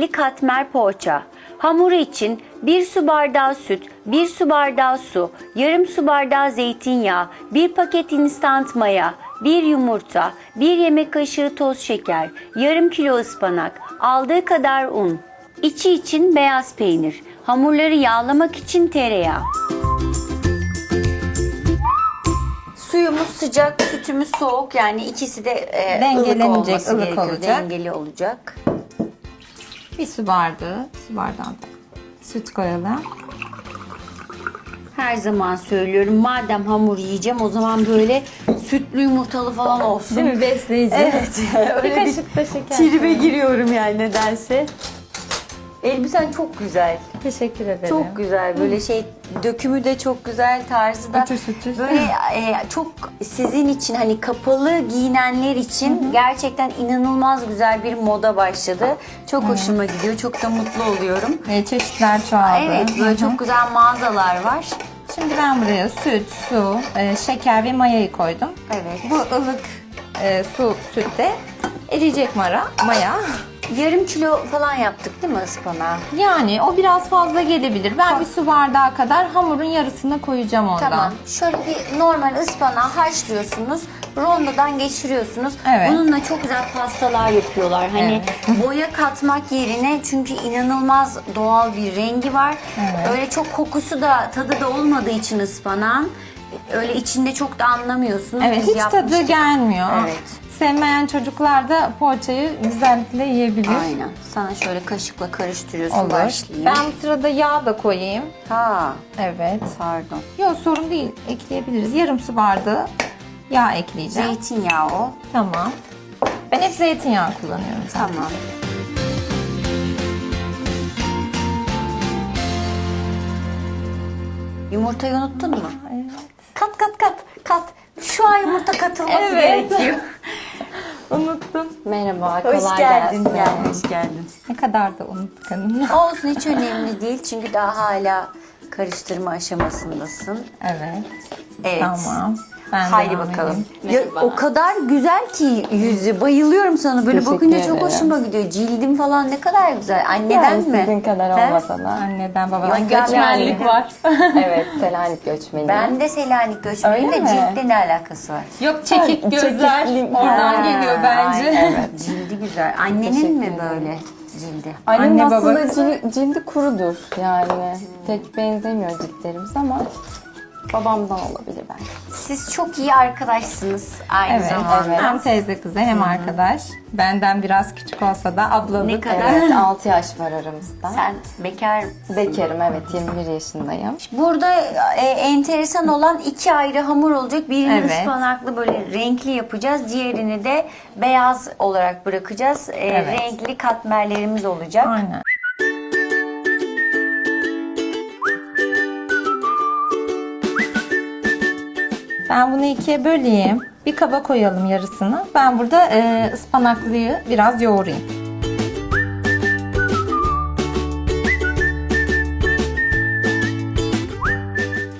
renkli katmer poğaça. Hamuru için 1 su bardağı süt, 1 su bardağı su, yarım su bardağı zeytinyağı, 1 paket instant maya, 1 yumurta, 1 yemek kaşığı toz şeker, yarım kilo ıspanak, aldığı kadar un. İçi için beyaz peynir, hamurları yağlamak için tereyağı. Suyumuz sıcak, sütümüz soğuk. Yani ikisi de e, Dengelenecek, ılık olması ılık gerekiyor. olacak. Dengeli olacak. Bir su bardağı, su bardağında süt koyalım. Her zaman söylüyorum madem hamur yiyeceğim o zaman böyle sütlü yumurtalı falan olsun. Değil mi? Besleyici. Evet. öyle Bir bir kaşık da şeker. tribe giriyorum yani nedense. Elbisen çok güzel. Teşekkür ederim. Çok güzel. Böyle şey dökümü de çok güzel, tarzı da Uçuş uçuş. böyle e, çok sizin için hani kapalı giyinenler için gerçekten inanılmaz güzel bir moda başladı. Çok hoşuma gidiyor. Çok da mutlu oluyorum. Ve çeşitler çoğaldı. Evet, böyle çok güzel mağazalar var. Şimdi ben buraya süt, su, e, şeker ve mayayı koydum. Evet. Bu ılık e, su, sütte eriyecek mara, maya. Yarım kilo falan yaptık değil mi ıspanağı? Yani o biraz fazla gelebilir. Ben bir su bardağı kadar hamurun yarısına koyacağım ondan. Tamam. Şöyle bir normal ıspanağı haşlıyorsunuz. Rondodan geçiriyorsunuz. Evet. Bununla çok güzel pastalar yapıyorlar. Hani boya katmak yerine çünkü inanılmaz doğal bir rengi var. Evet. Öyle çok kokusu da tadı da olmadığı için ıspanağın öyle içinde çok da anlamıyorsunuz. Evet Biz hiç tadı yapmıştık. gelmiyor. Evet. Sevmeyen çocuklar da poğaçayı güzellikle yiyebilir. Aynen. Sana şöyle kaşıkla karıştırıyorsun Olur. başlayayım. Ben bu sırada yağ da koyayım. Ha, Evet. pardon. Yok sorun değil. Ekleyebiliriz. Yarım su bardağı yağ ekleyeceğim. Zeytinyağı o. Tamam. Ben hep zeytinyağı kullanıyorum zaten. Tamam. Yumurtayı unuttun mu? Kat kat kat kat. Şu an yumurta katılması Evet. gerekiyor. Unuttum. Merhaba, Hoş kolay geldin. gelsin. Gel, hoş geldin. Ne kadar da unuttuk. Olsun hiç önemli değil çünkü daha hala karıştırma aşamasındasın. Evet. Evet. Tamam. Ben Haydi bakalım. Ya, o kadar güzel ki yüzü. Bayılıyorum sana. Böyle Teşekkür bakınca çok ederim. hoşuma gidiyor. Cildim falan ne kadar güzel. Anneden Yani mi? sizin kadar He? olmasa da. Anneden babadan Yok, göçmenlik yani. var. evet, Selanik göçmeni. Ben de Selanik göçmeniyim Öyle de ciltle ne alakası var? Yok çekik gözler. Çekiklik. Oradan Ha, geliyor bence. aynen. Cildi güzel. Annenin mi böyle cildi? Annemin Anne, aslında baba- cil- cildi kurudur yani. Pek benzemiyor ciltlerimiz ama babamdan olabilir belki. Siz çok iyi arkadaşsınız aynı Evet, zamanda. evet. Hem teyze kızı hem arkadaş. Benden biraz küçük olsa da ablalık. Ne kadar? Evet, 6 yaş var aramızda. Sen bekar mısın? Bekarım evet, 21 yaşındayım. Burada e, enteresan olan iki ayrı hamur olacak. Birini Evet. ıspanaklı böyle renkli yapacağız. Diğerini de beyaz olarak bırakacağız. E, Evet. Renkli katmerlerimiz olacak. Aynen. Ben bunu ikiye böleyim. Bir kaba koyalım yarısını. Ben burada e, ıspanaklıyı biraz yoğurayım.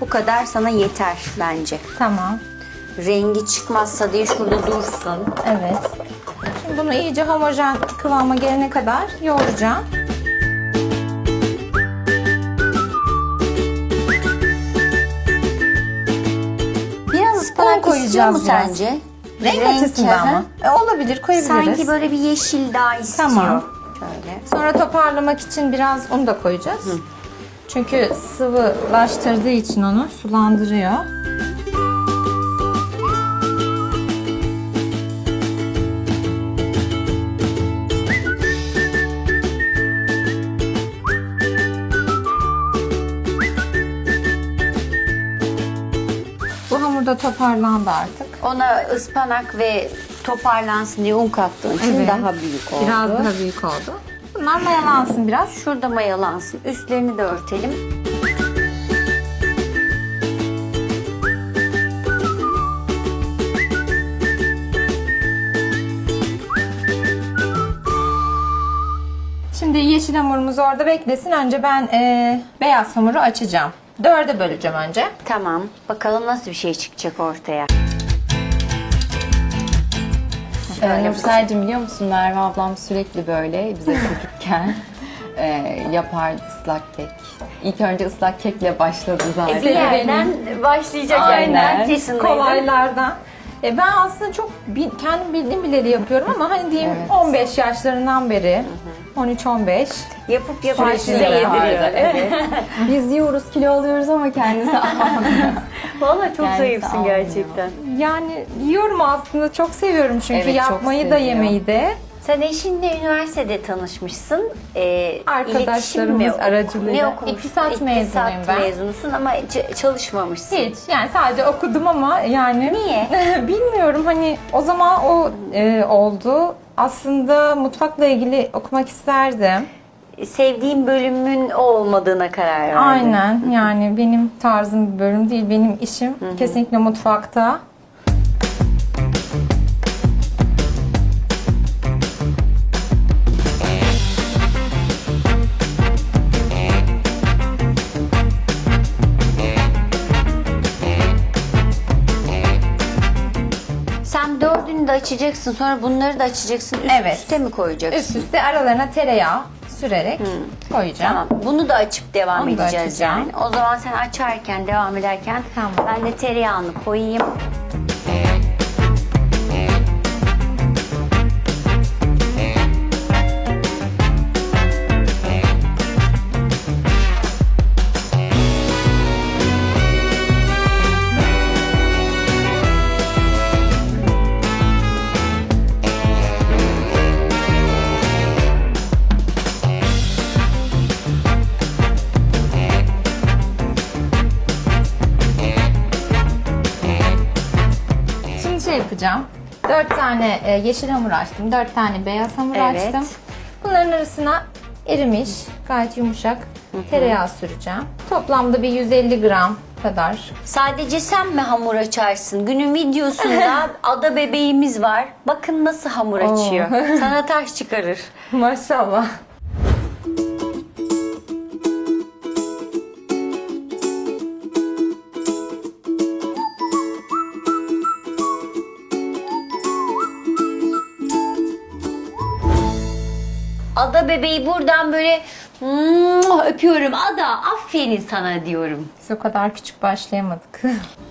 Bu kadar sana yeter bence. Tamam. Rengi çıkmazsa diye şurada dursun. Evet. Şimdi bunu iyice homojen kıvama gelene kadar yoğuracağım. İstiyor koyacağız mu biraz. sence? Renk, açısından hı hı. mı? E, olabilir koyabiliriz. Sanki böyle bir yeşil daha istiyor. Tamam. Şöyle. Sonra toparlamak için biraz un da koyacağız. Çünkü sıvılaştırdığı için onu sulandırıyor. Hamur da toparlandı artık. Ona ıspanak ve toparlansın diye un kattığın için Evet. daha büyük oldu. Biraz daha büyük oldu. Bunlar mayalansın biraz. Şurada mayalansın. Üstlerini de örtelim. Şimdi yeşil hamurumuz orada beklesin. Önce ben e, beyaz hamuru açacağım. Dörde böleceğim önce. Tamam. Bakalım nasıl bir şey çıkacak ortaya. Ee, Nursel'cim biliyor musun Merve ablam sürekli böyle bize çocukken e, yapardı ıslak kek. İlk önce ıslak kekle başladı zaten. E, bir yerden başlayacak Aynen. yani kesin. Kolaylardan. E ben aslında çok bi- kendim bildiğim bileli yapıyorum ama hani diyeyim Evet. 15 yaşlarından beri 13-15 Yapıp yapar size Sürekli yediriyor. Evet. Biz yiyoruz kilo alıyoruz ama kendisi almıyor. Valla çok Kendisi zayıfsın almıyor. gerçekten. yani yiyorum aslında çok seviyorum çünkü Evet, çok yapmayı da seviyor. yemeyi de. Sen eşinle üniversitede tanışmışsın. Ee, Arkadaşlarımız iletişim mi? aracılığıyla. Ne? İktisat mezunuyum ben. mezunusun ama ç- çalışmamışsın. Hiç yani sadece okudum ama yani Niye? bilmiyorum hani o zaman o e, oldu. Aslında mutfakla ilgili okumak isterdim. Sevdiğin bölümün o olmadığına karar verdin. Aynen yani benim tarzım bir bölüm değil. Benim işim kesinlikle mutfakta. De açacaksın sonra bunları da açacaksın. Üst Evet. üste mi koyacaksın? Üst üste aralarına tereyağı sürerek koyacağım. Tamam. Bunu da açıp devam Onu da edeceğiz açacağım. yani. O zaman sen açarken, devam ederken Tamam. ben de tereyağını koyayım. Tane e, yeşil hamur açtım. 4 tane beyaz hamur Evet. açtım. Bunların arasına erimiş, gayet yumuşak tereyağı süreceğim. Toplamda bir 150 gram kadar. Sadece sen mi hamur açarsın? Günün videosunda ada bebeğimiz var. Bakın nasıl hamur açıyor. Sana taş çıkarır. Maşallah. Ada bebeği buradan böyle öpüyorum. Ada aferin sana diyorum. Biz o kadar küçük başlayamadık.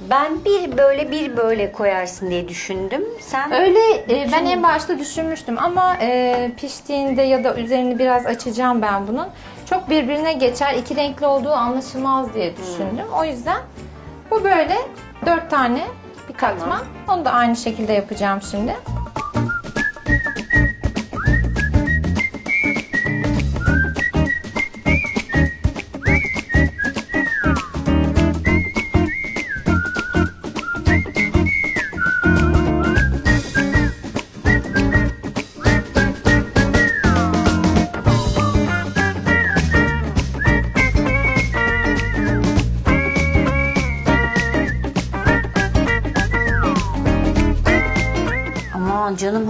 Ben bir böyle bir böyle koyarsın diye düşündüm. Sen Öyle e, ben en başta düşünmüştüm ama e, piştiğinde ya da üzerini biraz açacağım ben bunun. Çok birbirine geçer, iki renkli olduğu anlaşılmaz diye düşündüm. O yüzden bu böyle dört tane bir katman. Onu da aynı şekilde yapacağım şimdi.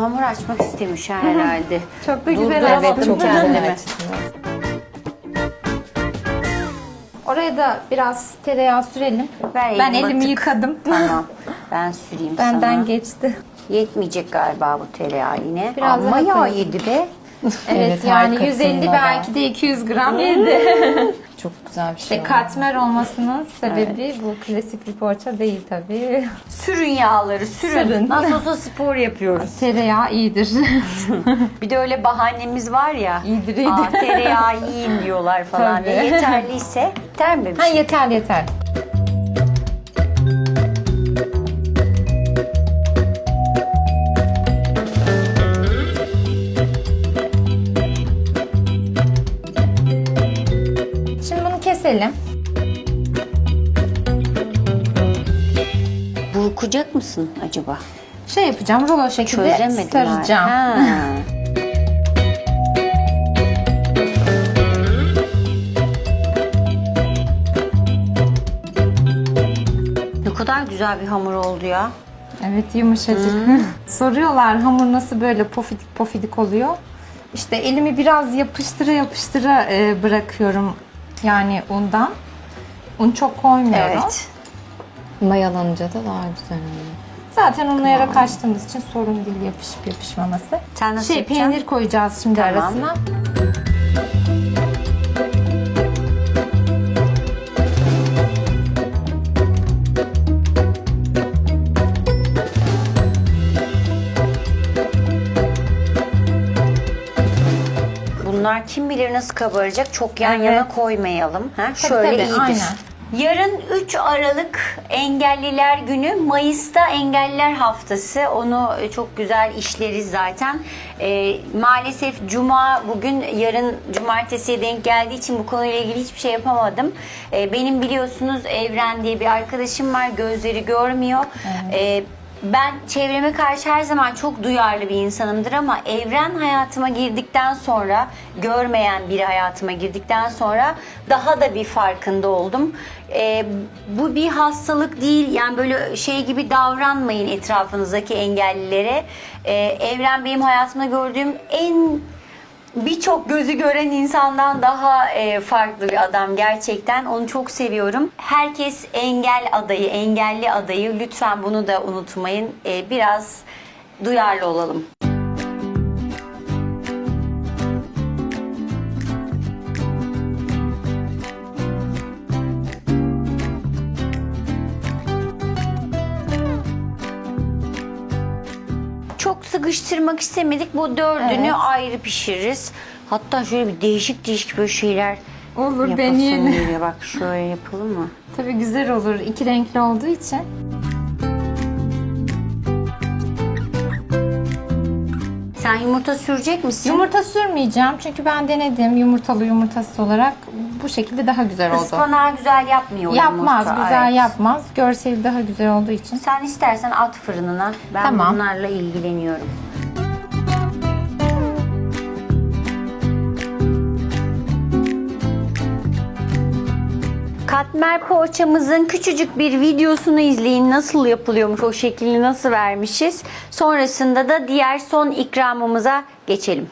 Hamur açmak istemiş ha herhalde. Çok da güzel Durduramadım açtım kendimi. Oraya da biraz tereyağı sürelim. Ver ben elimi elimi atık. yıkadım. Tamam. Ben süreyim Benden sana. geçti. Yetmeyecek galiba bu tereyağı yine. Biraz Ama daha yağ yedi be. Evet, Evet, yani 150 katında belki de 200 gram yedi. Çok güzel bir şey. İşte katmer olmasının sebebi bu klasik bir poğaça değil tabii. Sürün yağları sürün. Sürün. Nasıl olsa spor yapıyoruz. Tereyağı iyidir. Bir de öyle bahanemiz var ya. İyidir, iyidir. Aa, tereyağı yiyin diyorlar falan. Tabii. diye. Yeterliyse yeter mi bir ha şey? yeter yeter. Mısın acaba? Şey yapacağım, rulo şekilde Çözemedim. saracağım. Ha. Ne kadar güzel bir hamur oldu ya. Evet yumuşacık. Soruyorlar hamur nasıl böyle pofidik pofidik oluyor. İşte elimi biraz yapıştıra yapıştıra e, bırakıyorum yani undan. Un çok koymuyorum. Evet. Mayalanınca da daha güzel oluyor. Zaten unlayarak açtığımız için sorun değil yapışıp yapışmaması. Sen nasıl şey, yapacaksın? peynir koyacağız şimdi Tamam. arasına. Bunlar kim bilir nasıl kabaracak. Çok yan Evet. yana koymayalım. Ha? Şöyle tabii, iyidir. aynen. Yarın 3 Aralık Engelliler Günü. Mayıs'ta Engelliler Haftası. Onu e, çok güzel işleriz zaten. Ee, maalesef Cuma bugün yarın Cumartesi'ye denk geldiği için bu konuyla ilgili hiçbir şey yapamadım. Ee, benim biliyorsunuz Evren diye bir arkadaşım var. Gözleri görmüyor. Ee, ben çevreme karşı her zaman çok duyarlı bir insanımdır ama evren hayatıma girdikten sonra, görmeyen biri hayatıma girdikten sonra daha da bir farkında oldum. Ee, bu bir hastalık değil, yani böyle şey gibi davranmayın etrafınızdaki engellilere. Ee, evren benim hayatımda gördüğüm en birçok gözü gören insandan daha e, farklı bir adam gerçekten. Onu çok seviyorum. Herkes engel adayı, engelli adayı. Lütfen bunu da unutmayın. E, biraz duyarlı olalım. Sıkıştırmak istemedik. Bu dördünü Evet. ayrı pişiririz. Hatta şöyle bir değişik değişik böyle şeyler Olur deneyelim. geliyor. Bak şöyle yapalım mı? Tabii güzel olur. iki renkli olduğu için. Sen yumurta sürecek misin? Yumurta sürmeyeceğim çünkü ben denedim yumurtalı yumurtasız olarak bu şekilde daha güzel oldu. Ispanağı güzel yapmıyor Yapmaz, yumurta, güzel evet. yapmaz. Görseli daha güzel olduğu için. Sen istersen at fırınına. Ben Tamam. bunlarla ilgileniyorum. Katmer poğaçamızın küçücük bir videosunu izleyin. Nasıl yapılıyormuş, o şeklini nasıl vermişiz. Sonrasında da diğer son ikramımıza geçelim.